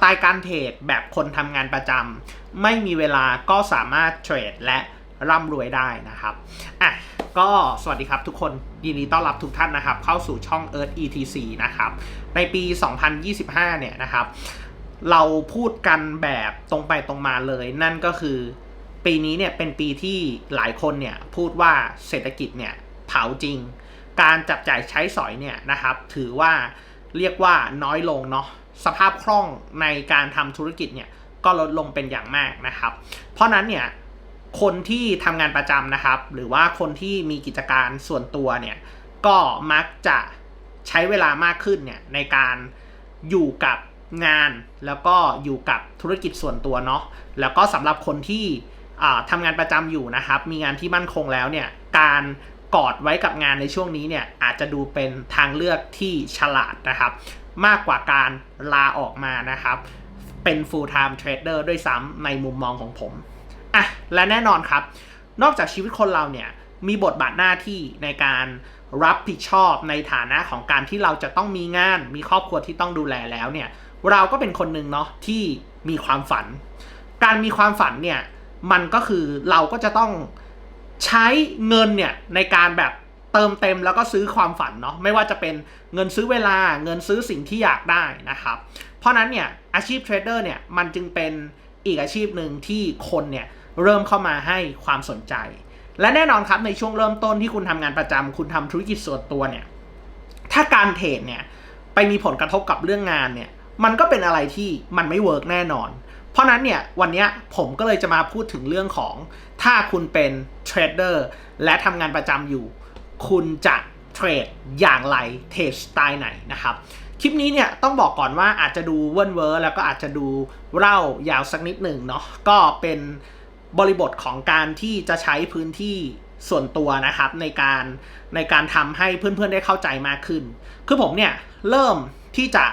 ไตล์การเทรดแบบคนทำงานประจำไม่มีเวลาก็สามารถเทรดและร่ำรวยได้นะครับอะก็สวัสดีครับทุกคนยินดีต้อนรับทุกท่านนะครับ เข้าสู่ช่อง Earth ETC นะครับ ในปี 2025 เนี่ยนะครับ เราพูดกันแบบตรงไปตรงมาเลย นั่นก็คือ ปีนี้เนี่ยเป็นปีที่หลายคนเนี่ยพูดว่าเศรษฐกิจเนี่ยเผาจริง การจับจ่ายใช้สอยเนี่ยนะครับ ถือว่าเรียกว่าน้อยลงเนาะ สภาพคล่องในการทำธุรกิจเนี่ยก็ลดลงเป็นอย่างมากนะครับ เพราะนั้นเนี่ยคนที่ทำงานประจำนะครับ หรือว่าคนที่มีกิจการส่วนตัวเนี่ยก็มักจะใช้เวลามากขึ้นเนี่ยในการอยู่กับงานแล้วก็อยู่กับธุรกิจส่วนตัวเนาะแล้วก็สำหรับคนที่อ่าทำงานประจำอยู่นะครับ มีงานที่มั่นคงแล้วเนี่ยการ กอดไว้กับงานในช่วงนี้เนี่ยอาจจะดูเป็นทางเลือกที่ฉลาดนะครับ มากกว่าการลาออกมานะครับ เป็น full time trader ด้วยซ้ำในมุมมองของผมอะและแน่นอนครับ นอกจากชีวิตคนเราเนี่ยมีบทบาทหน้าที่ในการรับผิดชอบในฐานะของการที่เราจะต้องมีงาน มีครอบครัวที่ต้องดูแลแล้วเนี่ยเราก็เป็นคนหนึ่งเนาะที่มีความฝัน การมีความฝันเนี่ยมันก็คือเราก็จะต้อง ใช้เงินเนี่ยในการแบบเติมเต็มแล้วก็ซื้อความฝันเนาะไม่ว่าจะเป็นเงินซื้อเวลาเงินซื้อสิ่งที่อยากได้นะครับ เพราะนั้นเนี่ยอาชีพเทรดเดอร์เนี่ยมันจึงเป็นอีกอาชีพหนึ่งที่คนเนี่ยเริ่มเข้ามาให้ความสนใจ และแน่นอนครับในช่วงเริ่มต้นที่คุณทำงานประจำคุณทำธุรกิจส่วนตัวเนี่ยถ้าการเทรดเนี่ยไปมีผลกระทบกับเรื่องงานเนี่ยมันก็เป็นอะไรที่มันไม่เวิร์กแน่นอน เพราะนั้นเนี่ยวันนี้ผมก็เลยจะมาพูดถึงเรื่องของถ้าคุณเป็นเทรดเดอร์และทำงานประจำอยู่ คุณจะเทรดอย่างไรเทรดสไตล์ไหนนะครับ คลิปนี้เนี่ยต้องบอกก่อนว่าอาจจะดูเวิร์นเวอร์แล้วก็อาจจะดูเล่ายาวสักนิดหนึ่งเนาะก็เป็นบริบทของการที่จะใช้พื้นที่ส่วนตัวนะครับในการในการทำให้เพื่อนๆได้เข้าใจมากขึ้น คือผมเนี่ยเริ่มที่จะ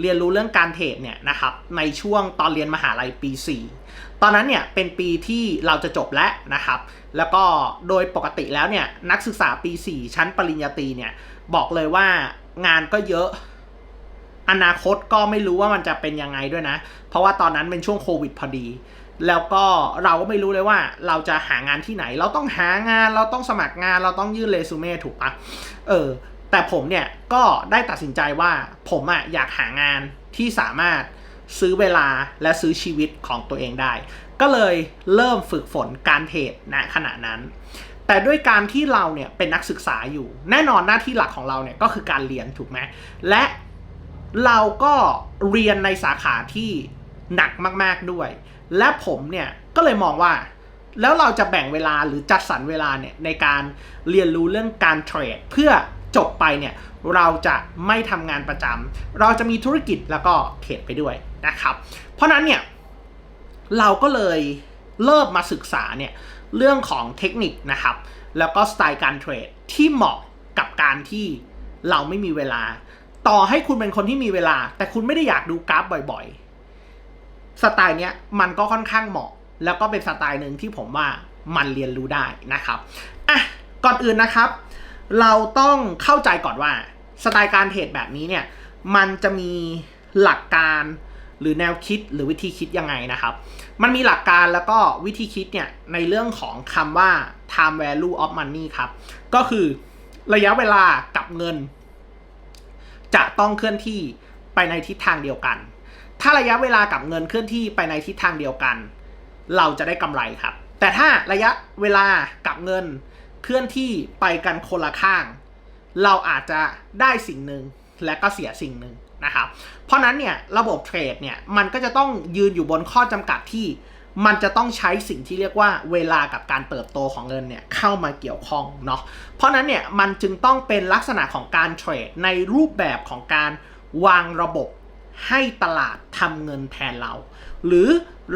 เรียนรู้เรื่องการเทรดเนี่ยนะครับในช่วงตอนเรียนมหาลัยปี 4 ตอนนั้นเนี่ยเป็นปีที่เราจะจบแล้วนะครับ แล้วก็โดยปกติแล้วเนี่ยนักศึกษาปี 4 ชั้นปริญญาตรีเนี่ยบอกเลยว่างานก็เยอะอนาคตก็ไม่รู้ว่ามันจะเป็นยังไงด้วยนะ เพราะว่าตอนนั้นเป็นช่วงโควิดพอดี แล้วก็เราก็ไม่รู้เลยว่าเราจะหางานที่ไหน เราต้องหางาน เราต้องสมัครงาน เราต้องยื่นเรซูเม่ถูกปะเออ แต่ผมเนี่ยก็ได้ตัดสินใจว่าผมอะอยากหางานที่สามารถซื้อเวลาและซื้อชีวิตของตัวเองได้ ก็เลยเริ่มฝึกฝนการเทรดณขณะนั้น แต่ด้วยการที่เราเนี่ยเป็นนักศึกษาอยู่ แน่นอนหน้าที่หลักของเราเนี่ยก็คือการเรียนถูกไหมและเราก็เรียนในสาขาที่หนักมากๆด้วย และผมเนี่ยก็เลยมองว่า แล้วเราจะแบ่งเวลาหรือจัดสรรเวลาเนี่ยในการเรียนรู้เรื่องการเทรดเพื่อ จบไปเนี่ยเราจะไม่ทำงานประจำเราจะมีธุรกิจแล้วก็เทรดไปด้วยนะครับ เพราะนั้นเนี่ยเราก็เลยเริ่มมาศึกษาเนี่ยเรื่องของเทคนิคนะครับ แล้วก็สไตล์การเทรดที่เหมาะกับการที่เราไม่มีเวลา ต่อให้คุณเป็นคนที่มีเวลา แต่คุณไม่ได้อยากดูกราฟบ่อยๆ สไตล์เนี้ยมันก็ค่อนข้างเหมาะ แล้วก็เป็นสไตล์หนึ่งที่ผมว่ามันเรียนรู้ได้นะครับอะก่อนอื่นนะครับ เราต้องเข้าใจก่อนว่าสไตล์การเทรดแบบนี้เนี่ย มันจะมีหลักการหรือแนวคิดหรือวิธีคิดยังไงนะครับ มันมีหลักการแล้วก็วิธีคิดเนี่ย ในเรื่องของคำว่า time value of money ครับ ก็คือระยะเวลากับเงิน จะต้องเคลื่อนที่ไปในทิศทางเดียวกัน ถ้าระยะเวลากับเงินเคลื่อนที่ไปในทิศทางเดียวกัน เราจะได้กำไรครับ แต่ถ้าระยะเวลากับเงิน เคลื่อนที่ไปกันคนละข้าง เราอาจจะได้สิ่งหนึ่งและก็เสียสิ่งหนึ่งนะครับ เพราะนั้นเนี่ยระบบเทรดเนี่ยมันก็จะต้องยืนอยู่บนข้อจำกัดที่มันจะต้องใช้สิ่งที่เรียกว่าเวลากับการเติบโตของเงินเนี่ยเข้ามาเกี่ยวข้องเนาะ เพราะนั้นเนี่ยมันจึงต้องเป็นลักษณะของการเทรดในรูปแบบของการวางระบบให้ตลาดทำเงินแทนเรา หรือ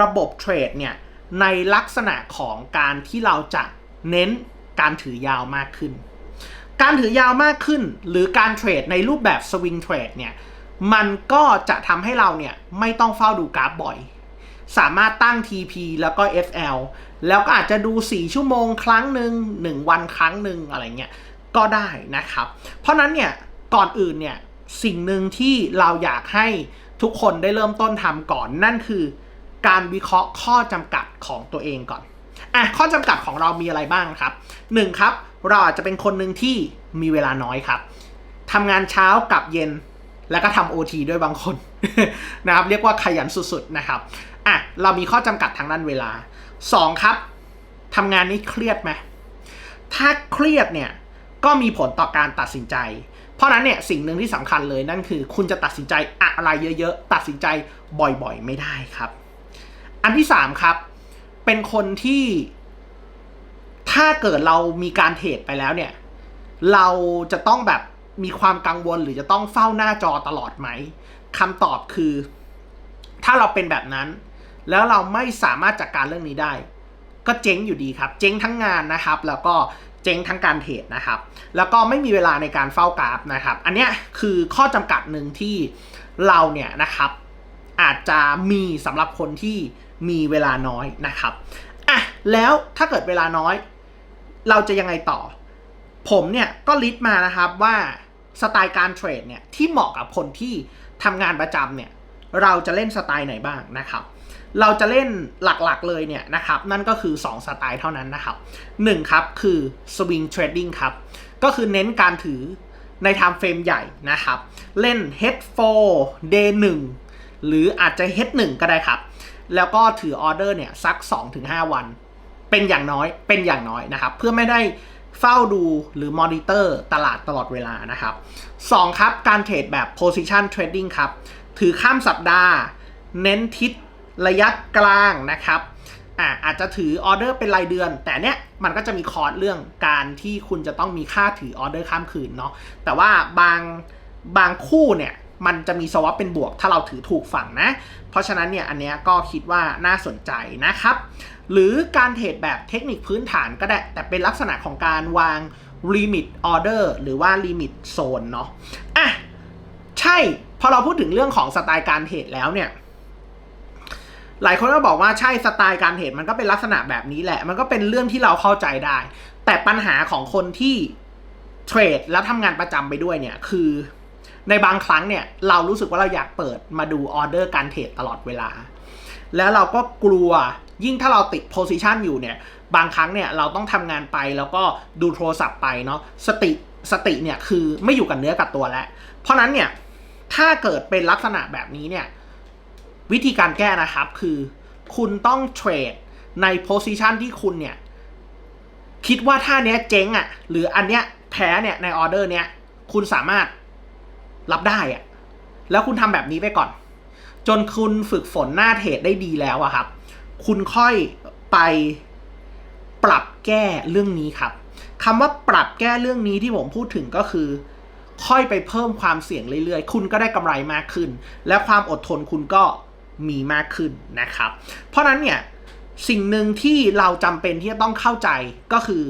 ระบบเทรดเนี่ยในลักษณะของการที่เราจะเน้น การถือยาวมากขึ้น การถือยาวมากขึ้น หรือการเทรดในรูปแบบสวิงเทรดเนี่ยมันก็จะทำให้เราเนี่ยไม่ต้องเฝ้าดูกราฟบ่อย สามารถตั้ง TP แล้วก็ FL แล้วก็อาจจะดู 4 ชั่วโมงครั้งหนึ่ง1 วันครั้งหนึ่งอะไรเงี้ยก็ได้นะครับ เพราะนั้นเนี่ยก่อนอื่นเนี่ยสิ่งหนึ่งที่เราอยากให้ทุกคนได้เริ่มต้นทำก่อน นั่นคือการวิเคราะห์ข้อจำกัดของตัวเองก่อน อะข้อจำกัดของเรามีอะไรบ้างครับหนึ่งครับ เราอาจจะเป็นคนหนึ่งที่มีเวลาน้อยครับทำงานเช้ากับเย็นแล้วก็ทำโอทีด้วยบางคนนะครับ เรียกว่าขยันสุดๆนะครับอะเรามีข้อจำกัดทางด้านเวลาสองครับทำงานนี้เครียดไหมถ้าเครียดเนี่ยก็มีผลต่อการตัดสินใจ เพราะนั้นเนี่ยสิ่งหนึ่งที่สำคัญเลยนั่นคือ คุณจะตัดสินใจอะไรเยอะๆ ตัดสินใจบ่อยๆ ไม่ได้ครับ อันที่สามครับ เป็นคนที่ ถ้าเกิดเรามีการเทรดไปแล้วเนี่ย เราจะต้องแบบมีความกังวลหรือจะต้องเฝ้าหน้าจอตลอดไหมคำตอบคือ ถ้าเราเป็นแบบนั้น แล้วเราไม่สามารถจัดการเรื่องนี้ได้ ก็เจ๊งอยู่ดีครับ เจ๊งทั้งงานนะครับ แล้วก็เจ๊งทั้งการเทรดนะครับ แล้วก็ไม่มีเวลาในการเฝ้ากราฟนะครับ อันเนี้ยคือข้อจำกัดหนึ่งที่เราเนี่ยนะครับ อาจจะมีสำหรับคนที่ มีเวลาน้อยนะครับอะแล้วถ้าเกิดเวลาน้อย เราจะยังไงต่อ ผมเนี่ยก็ลิสต์มานะครับว่าสไตล์การเทรดเนี่ยที่เหมาะกับคนที่ทำงานประจำเนี่ยเราจะเล่นสไตล์ไหนบ้างนะครับ เราจะเล่นหลักๆเลยเนี่ยนะครับ นั่นก็คือ 2 สไตล์เท่านั้นนะครับ1ครับคือ swing trading ครับ ก็คือเน้นการถือใน time frame ใหญ่นะครับ เล่น head 4 day 1หรืออาจจะ head 1ก็ได้ครับ แล้วก็ถือออเดอร์เนี่ยสัก 2-5 วัน เป็นอย่างน้อยเป็นอย่างน้อยนะครับ เพื่อไม่ได้เฝ้าดูหรือมอนิเตอร์ตลาดตลอดเวลานะครับ 2 ครับ การเทรดแบบ position trading ครับ ถือข้ามสัปดาห์ เน้นทิศระยะกลางนะครับอ่าอาจจะถือออเดอร์เป็นรายเดือน แต่เนี้ยมันก็จะมีคอร์สเรื่องการที่คุณจะต้องมีค่าถือออเดอร์ข้ามคืนเนาะแต่ว่าบางบางคู่เนี่ย มันจะมีสวอปเป็นบวก ถ้าเราถือถูกฝั่งนะ เพราะฉะนั้นเนี่ยอันเนี้ยก็คิดว่าน่าสนใจนะครับ หรือการเทรดแบบเทคนิคพื้นฐานก็ได้ แต่เป็นลักษณะของการวาง limit order หรือว่า limit zone เนาะอะใช่ พอเราพูดถึงเรื่องของสไตล์การเทรดแล้วเนี่ยหลายคนก็บอกว่าใช่สไตล์การเทรดมันก็เป็นลักษณะแบบนี้แหละ มันก็เป็นเรื่องที่เราเข้าใจได้ แต่ปัญหาของคนที่เทรดแล้วทำงานประจำไปด้วยเนี่ยคือ ในบางครั้งเนี่ยเรารู้สึกว่าเราอยากเปิดมาดูออเดอร์การเทรดตลอดเวลา แล้วเราก็กลัวยิ่งถ้าเราติดโพซิชันอยู่เนี่ยบางครั้งเนี่ยเราต้องทำงานไปแล้วก็ดูโทรศัพท์ไปเนาะสติสติเนี่ยคือไม่อยู่กับเนื้อกับตัวแล้ว เพราะนั้นเนี่ยถ้าเกิดเป็นลักษณะแบบนี้เนี่ยวิธีการแก้นะครับคือคุณต้องเทรดในโพซิชันที่คุณเนี่ยคิดว่าท่าเนี้ยเจ๊งอะ่ะหรืออันเนี้ยแพ้เนี่ยในออเดอร์เนี้ยคุณสามารถ รับได้อะแล้วคุณทำแบบนี้ไปก่อน จนคุณฝึกฝนหน้าเทรดได้ดีแล้วอะครับ คุณค่อยไปปรับแก้เรื่องนี้ครับคำว่าปรับแก้เรื่องนี้ที่ผมพูดถึงก็คือ ค่อยไปเพิ่มความเสี่ยงเรื่อยๆ คุณก็ได้กำไรมากขึ้น และความอดทนคุณก็มีมากขึ้นนะครับ เพราะนั้นเนี่ยสิ่งหนึ่งที่เราจำเป็นที่จะต้องเข้าใจก็คือ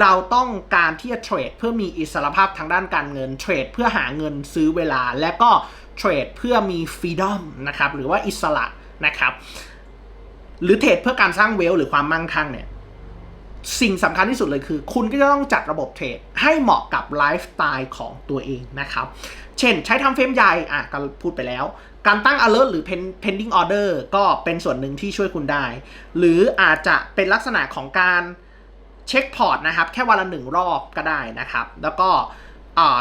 เราต้องการที่จะเทรดเพื่อมีอิสรภาพทางด้านการเงินเทรดเพื่อหาเงินซื้อเวลา และก็เทรดเพื่อมีฟรีดอมนะครับหรือว่าอิสระนะครับหรือเทรดเพื่อการสร้างเวลหรือความมั่งคั่งเนี่ยสิ่งสำคัญที่สุดเลยคือ คุณก็จะต้องจัดระบบเทรดให้เหมาะกับไลฟ์สไตล์ของตัวเองนะครับ เช่นใช้ทำเฟรมใหญ่อะก็พูดไปแล้ว การตั้ง alert หรือ pending order ก็เป็นส่วนหนึ่งที่ช่วยคุณได้ หรืออาจจะเป็นลักษณะของการ เช็คพอร์ตนะครับ แค่วันละหนึ่งรอบก็ได้นะครับ แล้วก็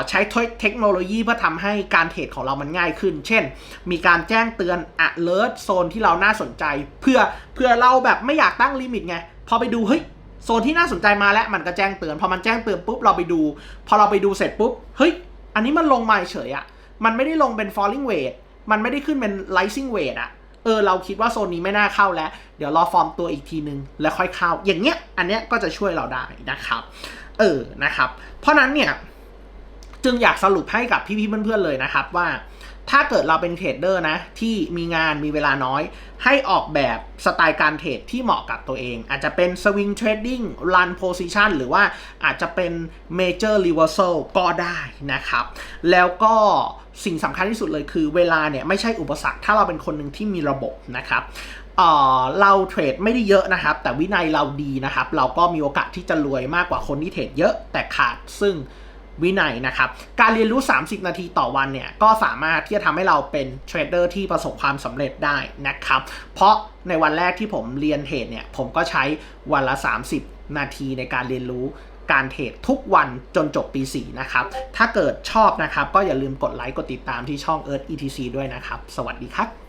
ใช้เทคโนโลยีเพื่อทำให้การเทรดของเรามันง่ายขึ้น เช่น มีการแจ้งเตือน alert โซนที่เราน่าสนใจ เพื่อเพื่อเราแบบไม่อยากตั้งลิมิตไง พอไปดูเฮ้ยโซนที่น่าสนใจมาแล้วมันก็แจ้งเตือน พอมันแจ้งเตือนปุ๊บเราไปดู พอเราไปดูเสร็จปุ๊บ เฮ้ย อันนี้มันลงมาเฉยอะมันไม่ได้ลงเป็น falling weight มันไม่ได้ขึ้นเป็น rising weight อะ เออเราคิดว่าโซนนี้ไม่น่าเข้าแล้ว เดี๋ยวรอฟอร์มตัวอีกทีนึง แล้วค่อยเข้า อย่างเงี้ย อันเนี้ยก็จะช่วยเราได้นะครับ เออนะครับ เพราะนั้นเนี่ย จึงอยากสรุปให้กับพี่ๆเพื่อนๆเลยนะครับว่า ถ้าเกิดเราเป็นเทรดเดอร์นะ ที่มีงานมีเวลาน้อย ให้ออกแบบสไตล์การเทรดที่เหมาะกับตัวเอง อาจจะเป็นสวิงเทรดดิ้งรันโพซิชันหรือว่าอาจจะเป็นเมเจอร์รีเวอร์ซลก็ได้นะครับ แล้วก็สิ่งสำคัญที่สุดเลยคือเวลาเนี่ยไม่ใช่อุปสรรคถ้าเราเป็นคนหนึ่งที่มีระบบนะครับเอ่อเราเทรดไม่ได้เยอะนะครับ แต่วินัยเราดีนะครับ เราก็มีโอกาสที่จะรวยมากกว่าคนที่เทรดเยอะแต่ขาดซึ่ง วินัยนะครับ การเรียนรู้ 30 นาทีต่อวันเนี่ยก็สามารถที่จะทำให้เราเป็นเทรดเดอร์ที่ประสบความสำเร็จได้นะครับ เพราะในวันแรกที่ผมเรียนเทรดเนี่ยผมก็ใช้วันละ 30 นาทีในการเรียนรู้การเทรดทุกวันจนจบปี 4 นะครับ ถ้าเกิดชอบนะครับ ก็อย่าลืมกดไลค์กดติดตามที่ช่อง Earth ETC ด้วยนะครับ สวัสดีครับ